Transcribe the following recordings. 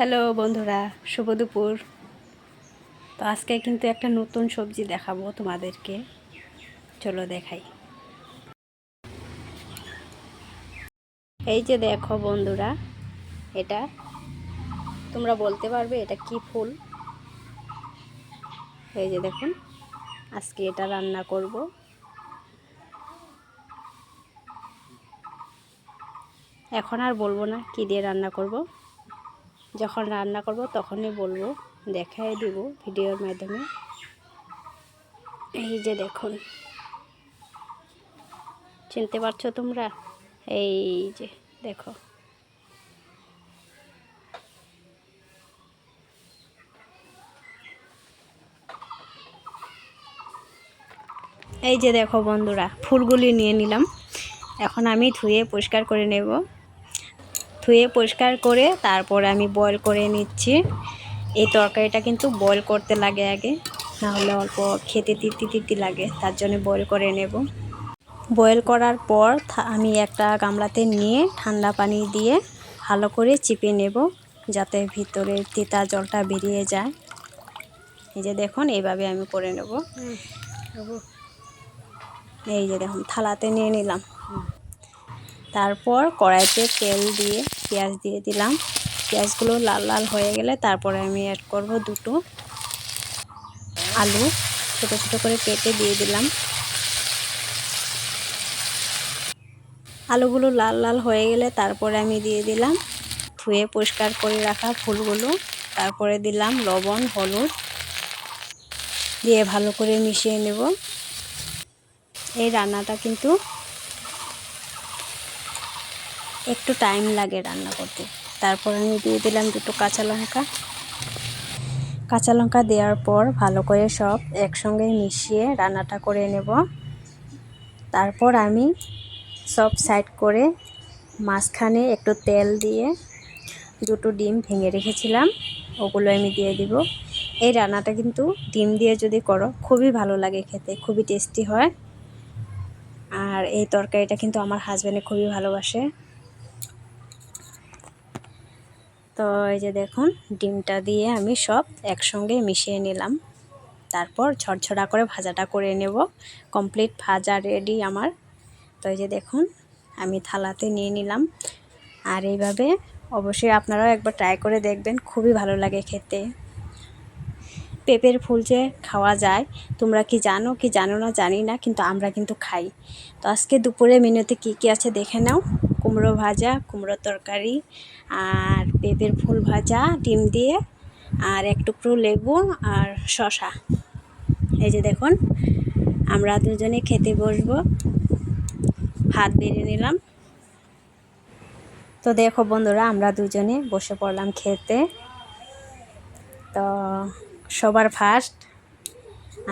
Hello বন্ধুরা, শুভ দুপুর। তো আজকে কিন্তু একটা নতুন সবজি দেখাবো তোমাদেরকে। চলো দেখাই। এই যে দেখো বন্ধুরা, এটা তোমরা বলতে পারবে এটা কি ফুল? এই যে দেখুন, আজকে এটা রান্না করব। এখন আর বলব না কি দিয়ে রান্না করব। যখন রান্না করব তখনই বলব, দেখাই দিব ভিডিওর মাধ্যমে। এই যে দেখুন। চিনতে পারছ তোমরা? এই যে, দেখো। এই যে দেখো বন্ধুরা, ফুলগুলি নিয়ে নিলাম। এখন আমি ধুয়ে পরিষ্কার করে নেব। ধুয়ে পরিষ্কার করে তারপরে আমি বয়েল করে নিচ্ছি। এই তরকারিটা কিন্তু বয়েল করতে লাগে আগে, নাহলে অল্প খেতে তিতি তিতি লাগে, তার জন্য বয়েল করে নেব। বয়েল করার পর আমি একটা গামলাতে নিয়ে ঠান্ডা পানি দিয়ে ভালো করে চিপে নেব, যাতে ভিতরে তিতা জলটা বেরিয়ে যায়। এই যে দেখুন, এইভাবে আমি করে নেব। এই যে দেখুন, থালাতে নিয়ে নিলাম। তারপর কড়াইতে তেল দিয়ে পেঁয়াজ দিয়ে দিলাম। পেঁয়াজগুলো লাল লাল হয়ে গেলে তারপরে আমি অ্যাড করব দুটো আলু। ছোটো ছোটো করে কেটে দিয়ে দিলাম। আলুগুলো লাল লাল হয়ে গেলে তারপরে আমি দিয়ে দিলাম ধুয়ে পরিষ্কার করে রাখা ফুলগুলো। তারপরে দিলাম লবণ, হলুদ দিয়ে ভালো করে মিশিয়ে নেব। এই রান্নাটা কিন্তু একটু টাইম লাগে রান্না করতে। তারপর আমি দিয়ে দিলাম দুটো কাঁচা লঙ্কা। কাঁচা লঙ্কা দেওয়ার পর ভালো করে সব একসঙ্গে মিশিয়ে রান্নাটা করে নেব। তারপর আমি সব সাইড করে মাঝখানে একটু তেল দিয়ে দুটো ডিম ভেঙে রেখেছিলাম, ওগুলো আমি দিয়ে দিব। এই রান্নাটা কিন্তু ডিম দিয়ে যদি করো, খুবই ভালো লাগে খেতে, খুবই টেস্টি হয়। আর এই তরকারিটা কিন্তু আমার হাজব্যান্ডে খুবই ভালোবাসে। তো এই যে দেখুন, ডিমটা দিয়ে আমি সব একসঙ্গে মিশিয়ে নিলাম। তারপর ঝরঝরা করে ভাজাটা করে নেব। কমপ্লিট ভাজা রেডি আমার। তো এই যে দেখুন, আমি থালাতে নিয়ে নিলাম। আর এইভাবে অবশ্যই আপনারাও একবার ট্রাই করে দেখবেন, খুবই ভালো লাগে খেতে। পেঁপের ফুল যে খাওয়া যায়, তোমরা কি জানো কি জানো না জানি না, কিন্তু আমরা কিন্তু খাই। তো আজকে দুপুরে মেনুতে কি কি আছে দেখে নাও। কুমড়ো ভাজা, কুমড়ো তরকারি আর পেঁপের ফুল ভাজা, ডিম দিয়ে আর এক টুকরো লেবু আর শশা এই যে দেখুন, আমরা দুজনে খেতে বসবো। ভাত বেড়ে নিলাম। তো দেখো বন্ধুরা, আমরা দুজনে বসে পড়লাম খেতে। তো সবার ফার্স্ট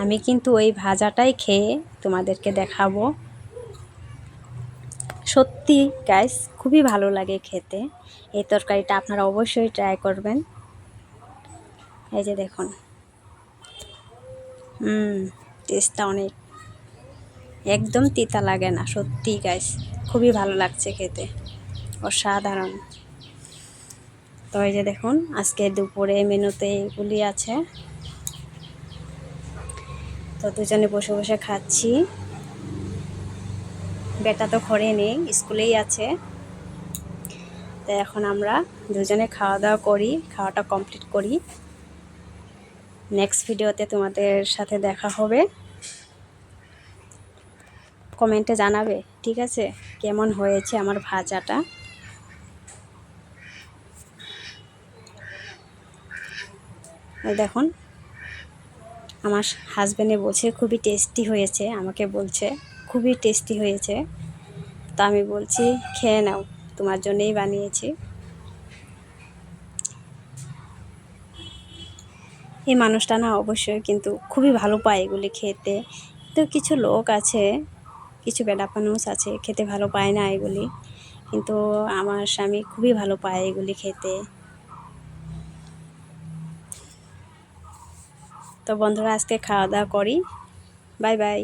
আমি কিন্তু ওই ভাজাটাই খেয়ে তোমাদেরকে দেখাবো। সত্যি গাইস খুবই ভালো লাগে খেতে। এই তরকারিটা আপনারা অবশ্যই ট্রাই করবেন। এই যে দেখুন। হুম টেস্টটা অনেক, একদম তিতা লাগে না, সত্যি গাইস খুবই ভালো লাগছে খেতে। অসাধারণ। তো এই যে দেখুন, আজকে দুপুরে মেনুতে এগুলি আছে। তো দুজনে বসে বসে খাচ্ছি। বেটা তো ঘরে নেই, স্কুলেই আছে। তো এখন আমরা দুজনে খাওয়া দাওয়া করি, খাওয়াটা কমপ্লিট করি। নেক্সট ভিডিওতে তোমাদের সাথে দেখা হবে। কমেন্টে জানাবে, ঠিক আছে? কেমন হয়েছে আমার ভাজাটা? দেখুন, আমার হাজব্যান্ডে বলছে খুবই টেস্টি হয়েছে, আমাকে বলছে, খুবই টেস্টি হয়েছে। তো আমি বলছি, খেয়ে নাও, তোমার জন্যই বানিয়েছি। এই মানুষটা না অবশ্যই কিন্তু খুবই ভালো পায় এগুলি খেতে। তো কিছু লোক আছে, কিছু মানুষ আছে, খেতে ভালো পায় না এগুলি। কিন্তু আমার স্বামী খুবই ভালো পায় এগুলি খেতে। তো বন্ধুরা, আজকে খাওয়া দাওয়া করি। Bye bye.